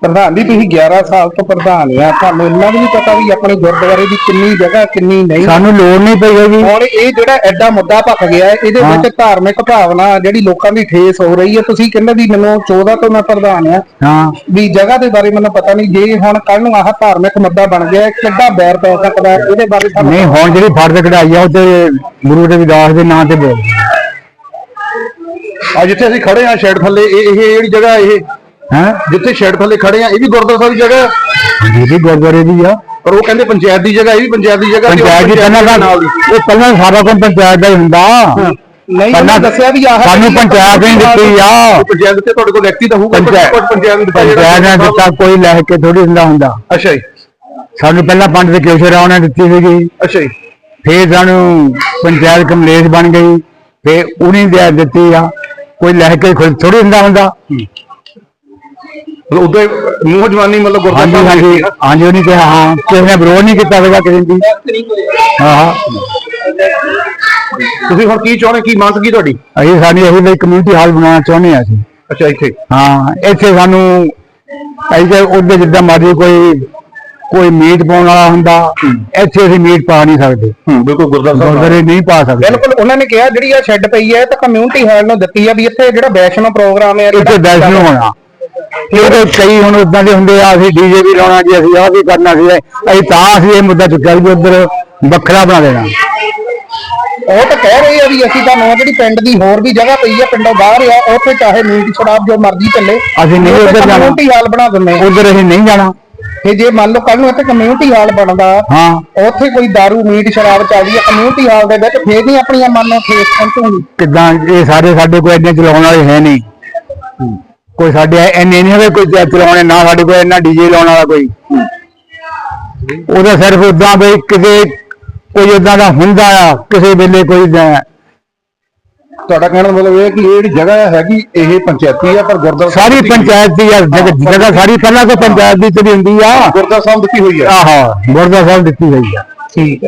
ਪ੍ਰਧਾਨ ਜੀ ਤੁਸੀਂ 11 ਸਾਲ ਤੋਂ ਪ੍ਰਧਾਨ ਆ। ਤੁਹਾਨੂੰ ਇੰਨਾ ਵੀ ਨਹੀਂ ਪਤਾ ਵੀ ਆਪਣੇ ਗੁਰਦੁਆਰੇ ਦੀ ਕਿੰਨੀ ਜਗ੍ਹਾ ਕਿੰਨੀ ਨਹੀਂ। ਸਾਨੂੰ ਲੋੜ ਨਹੀਂ ਪਈ ਹੈਗੀ। ਹੁਣ ਇਹ ਜਿਹੜਾ ਐਡਾ ਮੁੱਦਾ ਭਖ ਗਿਆ ਹੈ, ਇਹਦੇ। ਵਿੱਚ ਧਾਰਮਿਕ ਭਾਵਨਾ ਜਿਹੜੀ ਲੋਕਾਂ ਦੀ ਠੇਸ ਹੋ ਰਹੀ ਹੈ ਤੁਸੀਂ ਕਹਿੰਦੇ ਵੀ ਮੈਨੂੰ 14 ਤੋਂ ਮੈਂ ਪ੍ਰਧਾਨ ਆ। ਹਾਂ। ਵੀ ਜਗ੍ਹਾ ਦੇ ਬਾਰੇ ਮੈਨੂੰ ਪਤਾ ਨਹੀਂ ਜੇ ਹੁਣ ਕੱਲ ਨੂੰ ਆਹ ਧਾਰਮਿਕ ਮੁੱਦਾ ਬਣ ਗਿਆ ਕਿੱਡਾ ਬੈਰ ਪੈ ਸਕਦਾ ਇਹਦੇ ਬਾਰੇ ਨਹੀਂ ਹੁਣ ਜਿਹੜੀ ਫਰਜ਼ ਕਢਾਈ ਆ ਉਹ ਤੇ ਗੁਰੂ ਰਵਿਦਾਸ ਦੇ ਨਾਂ ਤੇ ਬੋਲ। ਆ ਜਿੱਥੇ ਅਸੀਂ ਖੜੇ ਆ ਸ਼ੈਡ ਥੱਲੇ ਇਹ ਇਹ ਜਿਹੜੀ ਜਗ੍ਹਾ ਇਹ ਹੈ? ਜਿੱਥੇ ਸ਼ੈਡ ਥੱਲੇ ਖੜੇ ਆ ਇਹ ਵੀ ਗੁਰਦੁਆਰਾ ਸਾਹਿਬ ਦੀ ਜਗ੍ਹਾ ਹੈ। ਜਿਹੜੀ ਗੁਰਦੁਆਰੇ ਦੀ ਆ। ਪਰ ਉਹ ਕਹਿੰਦੇ ਪੰਚਾਇਤ ਦੀ ਜਗ੍ਹਾ ਇਹ ਵੀ ਪੰਚਾਇਤ ਦੀ ਜਗ੍ਹਾ ਪੰਚਾਇਤ ਦੀ ਪਹਿਲਾਂ ਦੇ ਉਹ ਪਹਿਲਾਂ ਸਾਰਾ ਕੰਮ ਪੰਚਾਇਤ ਦਾ ਹੀ ਹੁੰਦਾ। ਨਹੀਂ ਉਹਨਾਂ ਦੱਸਿਆ ਵੀ ਆਹ ਸਾਨੂੰ ਪੰਚਾਇਤ ਨੇ ਦਿੱਤੀ ਆ। ਪੰਚਾਇਤ ਤੇ ਤੁਹਾਡੇ ਕੋਲ ਵਿਅਕਤੀ ਤਾਂ ਹੋਊਗਾ ਪੰਚਾਇਤ ਨੇ ਪੰਚਾਇਤ ਨੇ ਦਿੱਤਾ ਕੋਈ ਲੈ ਕੇ ਥੋੜੀ ਹੁੰਦਾ ਹੁੰਦਾ। ਅੱਛਾ ਜੀ। ਸਾਨੂੰ ਪਹਿਲਾਂ ਪੰਡਤ ਕੇਸ਼ਵ ਰਾਓ ਨੇ ਦਿੱਤੀ ਸੀਗੀ। ਅੱਛਾ ਜੀ। ਫੇਰ ਸਾਨੂੰ ਪੰਚਾਇਤ ਕਮਲੇਸ਼ ਬਣ ਗਈ। ਫੇਰ ਉਹਨੇ ਦੇ ਦਿੱਤੀ ਆ। ਕੋਈ ਲੈ ਕੇ ਥੋੜੀ ਹੁੰਦਾ। ਹੁੰਦਾ ਉਦੋਂ ਮੂੰਹ ਜਵਾਨੀ ਮਤਲਬ ਗੁਰਦੁਆਰਾ ਹਾਂਜੀ ਹਾਂਜੀ। ਹਾਂਜੀ ਉਹਨੇ ਕਿਹਾ ਹਾਂ ਕਿਸੇ ਨੇ ਵਿਰੋਧ ਨਹੀਂ ਕੀਤਾ ਸੀਗਾ ਕਿਸੇ ਦੀ। ਹਾਂ ਹਾਂ। ਤੁਸੀਂ ਹੁਣ ਕੀ ਚਾਹੁੰਦੇ ਕੀ ਮੰਗ ਕੀ ਤੁਹਾਡੀ? ਅਸੀਂ ਸਾਡੀ ਇਹੀ ਲਈ ਕਮਿਊਨਿਟੀ ਹਾਲ ਬਣਾਉਣਾ ਚਾਹੁੰਦੇ ਆ ਅਸੀਂ। ਅੱਛਾ ਇੱਥੇ? ਹਾਂ ਇੱਥੇ ਸਾਨੂੰ ਇੱਥੇ ਉਹਦੇ ਜਿੱਦਾਂ ਮਰਜ਼ੀ ਕੋਈ ਕੋਈ ਮੀਟ ਪਾਉਣ ਵਾਲਾ ਹੁੰਦਾ ਇੱਥੇ ਅਸੀਂ ਮੀਟ ਪਾ ਨਹੀਂ ਸਕਦੇ। ਹੂੰ ਬਿਲਕੁਲ ਗੁਰਦੁਆਰਾ ਸਾਹਿਬ। ਗੁਰਦੁਆਰੇ ਨਹੀਂ ਪਾ ਸਕਦੇ। ਬਿਲਕੁਲ ਉਹਨਾਂ ਨੇ ਕਿਹਾ ਜਿਹੜੀ ਆ ਸ਼ੈੱਡ ਪਈ ਹੈ ਤਾਂ ਕਮਿਊਨਿਟੀ ਹਾਲ ਨੂੰ ਦਿੱਤੀ ਆ ਵੀ ਇੱਥੇ ਜਿਹੜਾ ਵੈਸ਼ਨੋ ਪ੍ਰੋਗਰਾਮ ਹੈ ਇੱਥੇ ਵੈਸ਼ਨੋ ਹੋਣਾ। ਇਹ ਤਾਂ ਕਈ ਹੁਣ ਉਦਾਂ ਦੇ ਹੁੰਦੇ ਆ ਅਸੀਂ ਡੀਜੇ ਵੀ ਲਾਉਣਾ ਜੀ ਅਸੀਂ ਆਹ ਵੀ ਕਰਨਾ ਸੀ ਅਸੀਂ ਤਾਂ ਅਸੀਂ ਇਹ ਮੁੱਦਾ ਚੁੱਕਿਆ ਵੀ ਉਧਰ ਵੱਖਰਾ ਬਣਾ ਦੇਣਾ। ਉਹ ਤਾਂ ਕਹਿ ਰਹੇ ਆ ਵੀ ਅਸੀਂ ਤੁਹਾਨੂੰ ਆਹ ਜਿਹੜੀ ਪਿੰਡ ਦੀ ਹੋਰ ਵੀ ਜਗ੍ਹਾ ਪਈ ਆ ਪਿੰਡੋਂ ਬਾਹਰ ਆ ਉੱਥੇ ਚਾਹੇ ਮੀਟ ਸ਼ਰਾਬ ਜੋ ਮਰਜ਼ੀ ਚੱਲੇ। ਅਸੀਂ ਨਹੀਂ ਉੱਧਰ ਜਾਣਾ। ਕਮਿਊਨਿਟੀ ਹਾਲ ਬਣਾ ਦਿੰਦੇ ਆ। ਉਧਰ ਅਸੀਂ ਨਹੀਂ ਜਾਣਾ। ਤੇ ਜੇ ਮੰਨ ਲਓ ਕੱਲ ਨੂੰ ਇੱਥੇ ਕਮਿਊਨਿਟੀ ਹਾਲ ਬਣਦਾ ਹਾਂ। ਉੱਥੇ ਕੋਈ दारू ਮੀਟ ਸ਼ਰਾਬ ਚੱਲਦੀ ਹੈ ਕਮਿਊਨਿਟੀ ਹਾਲ ਦੇ ਵਿੱਚ ਫੇਰ ਨਹੀਂ ਆਪਣੀਆਂ ਮਨ ਨੂੰ ਠੇਸ ਪਹੁੰਚੂਗੀ। ਕਿੱਦਾਂ ਇਹ ਸਾਰੇ ਸਾਡੇ ਕੋਲ ਇੰਨੇ ਚਲਾਉਣ ਵਾਲੇ ਹੈ ਨਹੀਂ। ਕੋਈ ਸਾਡੇ ਇੰਨੇ ਨਹੀਂ ਹੈਗੇ ਕੋਈ ਚਲਾਉਣੇ ਨਾ ਸਾਡੇ ਕੋਲ ਇੰਨਾ ਡੀਜੇ ਲਾਉਣ ਵਾਲਾ ਕੋਈ। ਉਹਦਾ ਸਿਰਫ ਉਦਾਂ ਬਈ ਕਿਤੇ ਕੋਈ ਉਦਾਂ ਦਾ ਹੁੰਦਾ ਆ ਕਿਸੇ ਵੇਲੇ ਕੋਈ ਦਾ- ਤੁਹਾਡਾ ਕਹਿਣ ਦਾ ਮਤਲਬ ਇਹ ਹੈ ਕਿ ਇਹ ਜਿਹੜੀ ਜਗ੍ਹਾ ਹੈਗੀ ਇਹ ਪੰਚਾਇਤੀ ਆ ਪਰ ਗੁਰਦੁਆਰਾ ਸਾਰੀ ਪੰਚਾਇਤ ਦੀ ਆ ਜਗ੍ਹਾ ਜਗ੍ਹਾ ਸਾਰੀ ਪਹਿਲਾਂ ਤਾਂ ਪੰਚਾਇਤ ਦੀ ਚਲੀ ਹੁੰਦੀ ਆ। ਗੁਰਦੁਆਰਾ ਸਾਹਿਬ ਦਿੱਤੀ ਹੋਈ ਆ? ਆਹੋ ਗੁਰਦਾ ਸਾਹਿਬ ਦਿੱਤੀ ਗਈ ਆ। ਠੀਕ ਹੈ।